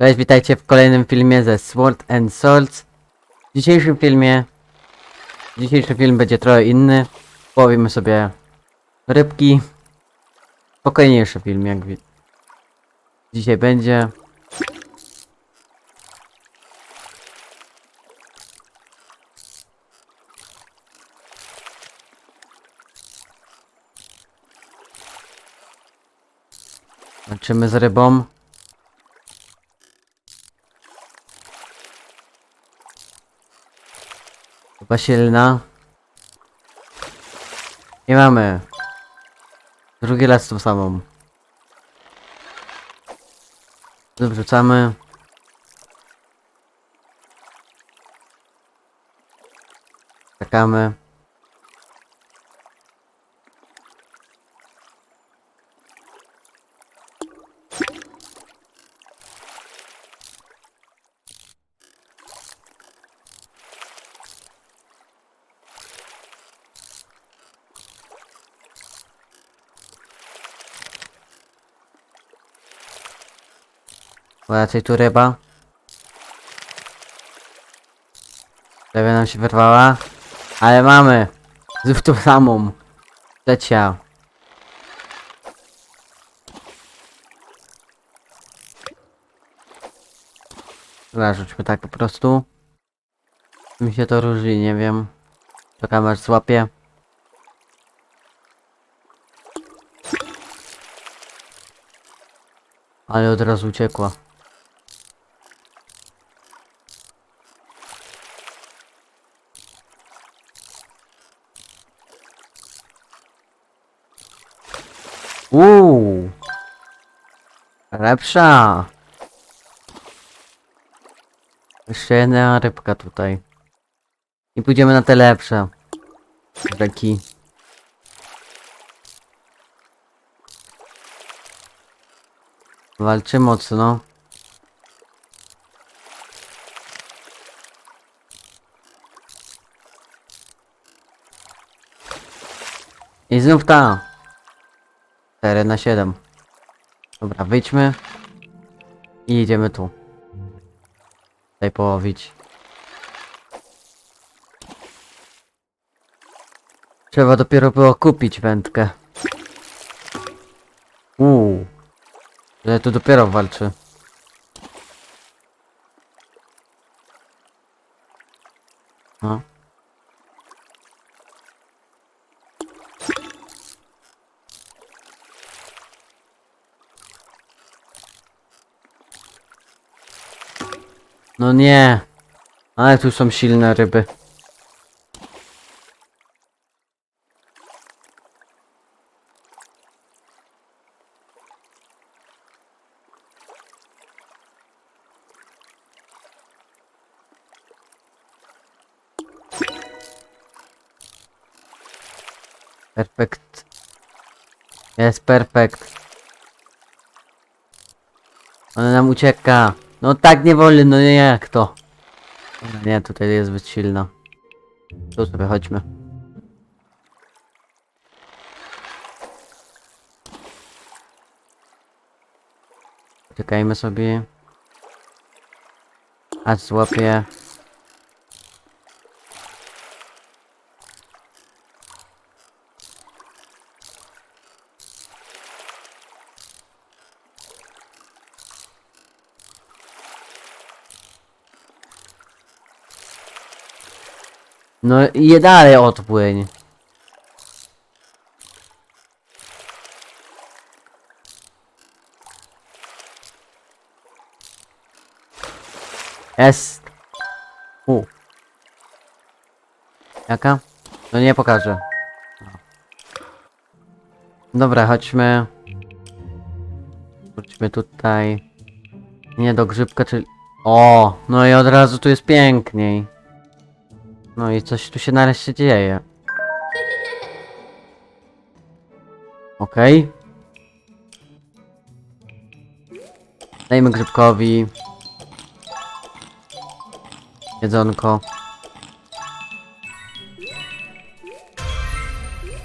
Cześć, witajcie w kolejnym filmie ze Sword and Swords. W dzisiejszym filmie... Dzisiejszy film będzie trochę inny. Powiemy sobie rybki. Spokojniejszy film, jak wi- Dzisiaj będzie. Walczymy z rybą. Chyba silna. Nie mamy. Drugi raz tą samą. Wrzucamy. Czekamy. Raczej tu ryba. Prawie nam się wyrwała. Ale mamy! Znów tą samą. Trzecia. Dobra, rzućmy tak po prostu. Mi się to różni, nie wiem. Czekamy aż złapie. Ale od razu uciekła. Uuu. Lepsza. Jeszcze jedna rybka tutaj. I pójdziemy na te lepsze. Rzeki. Walczy mocno. I znów ta. 4 na 7. Dobra, wyjdźmy. I idziemy tu. Tutaj połowić. Trzeba dopiero było kupić wędkę. Uuu. Ale tu dopiero walczy. No. No nie. Ale tu są silne ryby. Perfekt. Jest perfekt. Ona nam ucieka. No tak nie wolno, no nie jak to. Nie, tutaj jest zbyt silna. Tu sobie chodźmy. Czekajmy sobie. Aż złapię. No i je dalej odpłyń. Jest. U. Jaka? No nie pokażę. Dobra, chodźmy. Wróćmy tutaj. Nie do grzybka, czyli... O, no i od razu tu jest piękniej. No i coś tu się nareszcie dzieje. Okej. Dajmy grzybkowi. Jedzonko.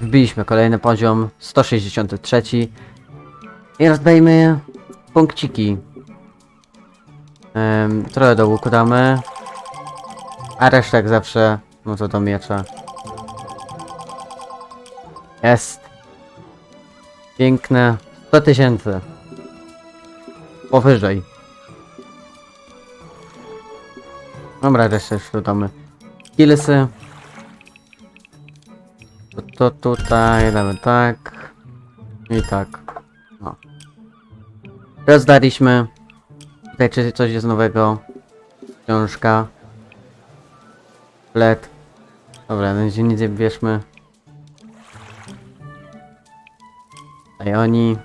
Wbiliśmy kolejny poziom, 163. I rozdajmy punkciki. Em, trochę do łuku damy. A resztę jak zawsze, no to do miecza. Jest. Piękne. 100 tysięcy. Powyżej. Dobra, resztę już dodamy. Skillsy. To, to tutaj damy tak. I tak. No. Rozdaliśmy. Tutaj czy coś jest nowego. Książka. Led. Dobra, na nie bierzmy. I oni.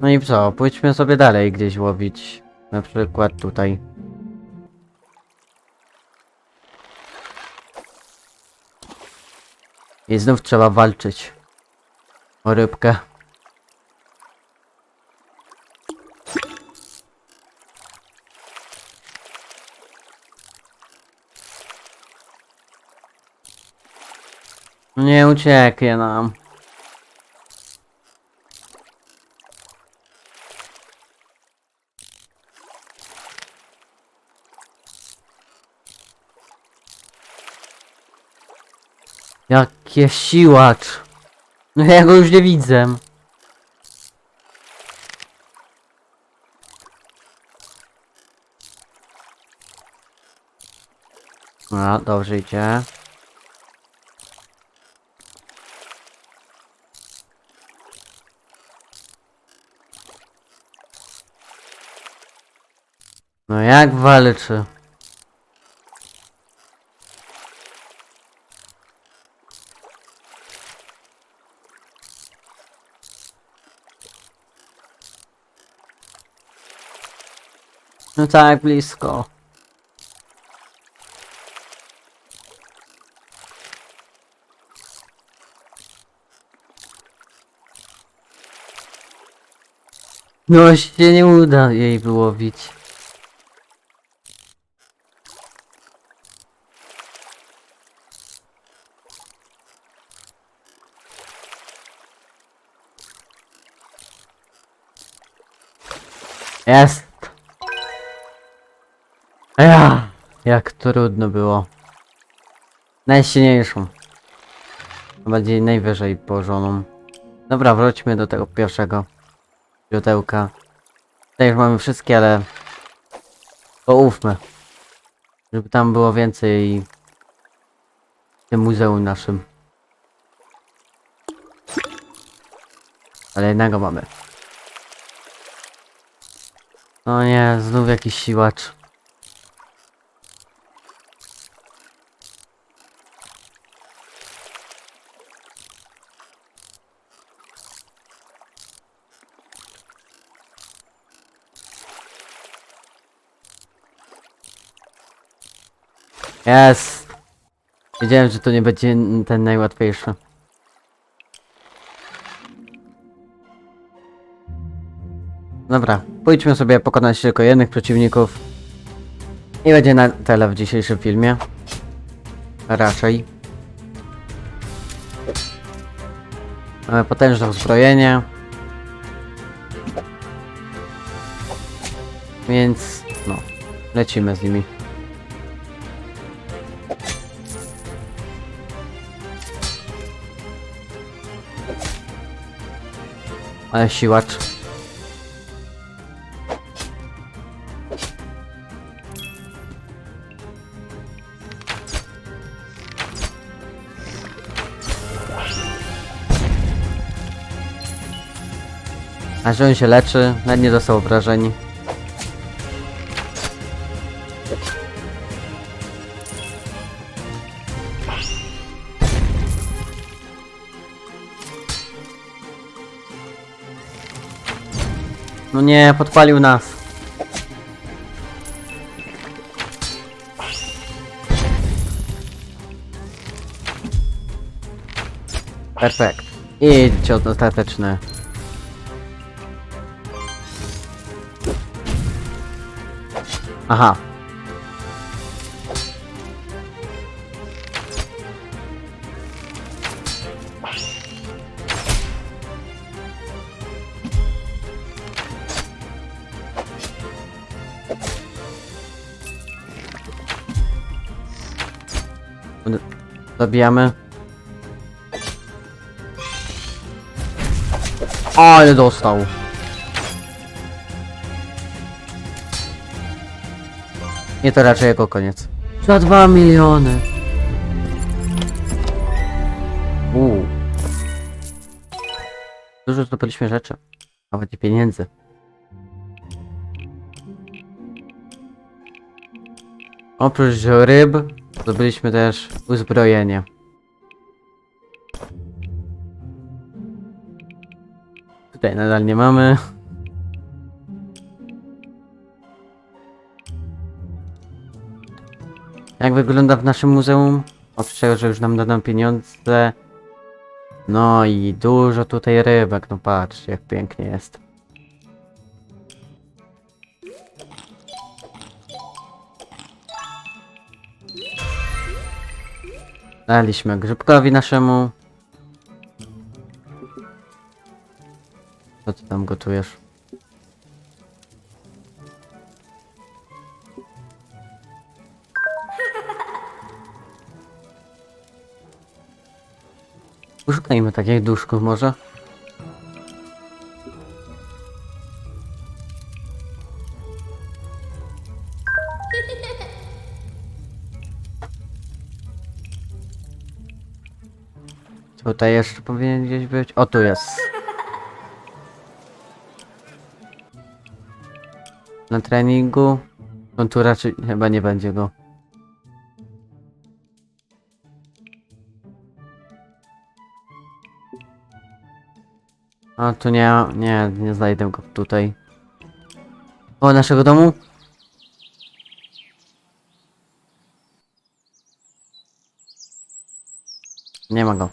No i co? Pójdźmy sobie dalej gdzieś łowić. Na przykład tutaj. I znów trzeba walczyć. O rybkę. Nie ucieknie nam. Jakie siłacz. No ja go już nie widzę. No, dobrze idzie. No jak walczy? No tak blisko. No się nie uda jej wyłowić. Jest. Ja, jak trudno było. Najsilniejszą. Bardziej najwyżej położoną. Dobra, wróćmy do tego pierwszego źródełka. Tutaj już mamy wszystkie, ale poufmy. Żeby tam było więcej w tym muzeum naszym. Ale jednego mamy. No nie, znów jakiś siłacz. Jest! Wiedziałem, że to nie będzie ten najłatwiejszy. Dobra, pójdźmy sobie pokonać tylko jednych przeciwników. I będzie na tyle w dzisiejszym filmie. Raczej. Mamy potężne uzbrojenie. Więc, no, lecimy z nimi. Ale siłacz. A że on się leczy, nawet nie dostał obrażeń. No nie, podpalił nas. Perfekt. I cios ostateczny. Aha. Zabijamy. Ale dostał. Nie to raczej jego koniec. Za dwa miliony. Uuu. Dużo zdobyliśmy rzeczy. Nawet i pieniędzy. Oprócz ryb, zdobyliśmy też uzbrojenie. Tutaj nadal nie mamy. Jak wygląda w naszym muzeum? Oprócz tego, że już nam dadzą pieniądze. No i dużo tutaj rybek, no patrzcie jak pięknie jest. Daliśmy grzybkowi naszemu. Co ty tam gotujesz? Poszukajmy takich duszków może. Tutaj jeszcze powinien gdzieś być. O, tu jest. Na treningu. On tu raczej chyba nie będzie go. A tu nie, nie, nie znajdę go tutaj. O, naszego domu? Nie ma go.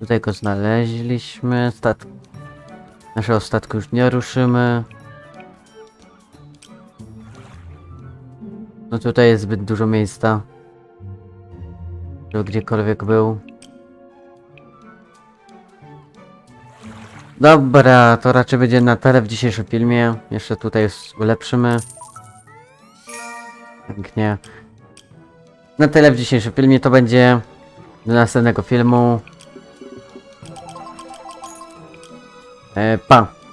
Tutaj go znaleźliśmy. Stat... Naszego statku już nie ruszymy. No tutaj jest zbyt dużo miejsca. Żeby gdziekolwiek był. Dobra, to raczej będzie na tyle w dzisiejszym filmie. Jeszcze tutaj ulepszymy. Pięknie. Na tyle w dzisiejszym filmie to będzie do następnego filmu. E, pa!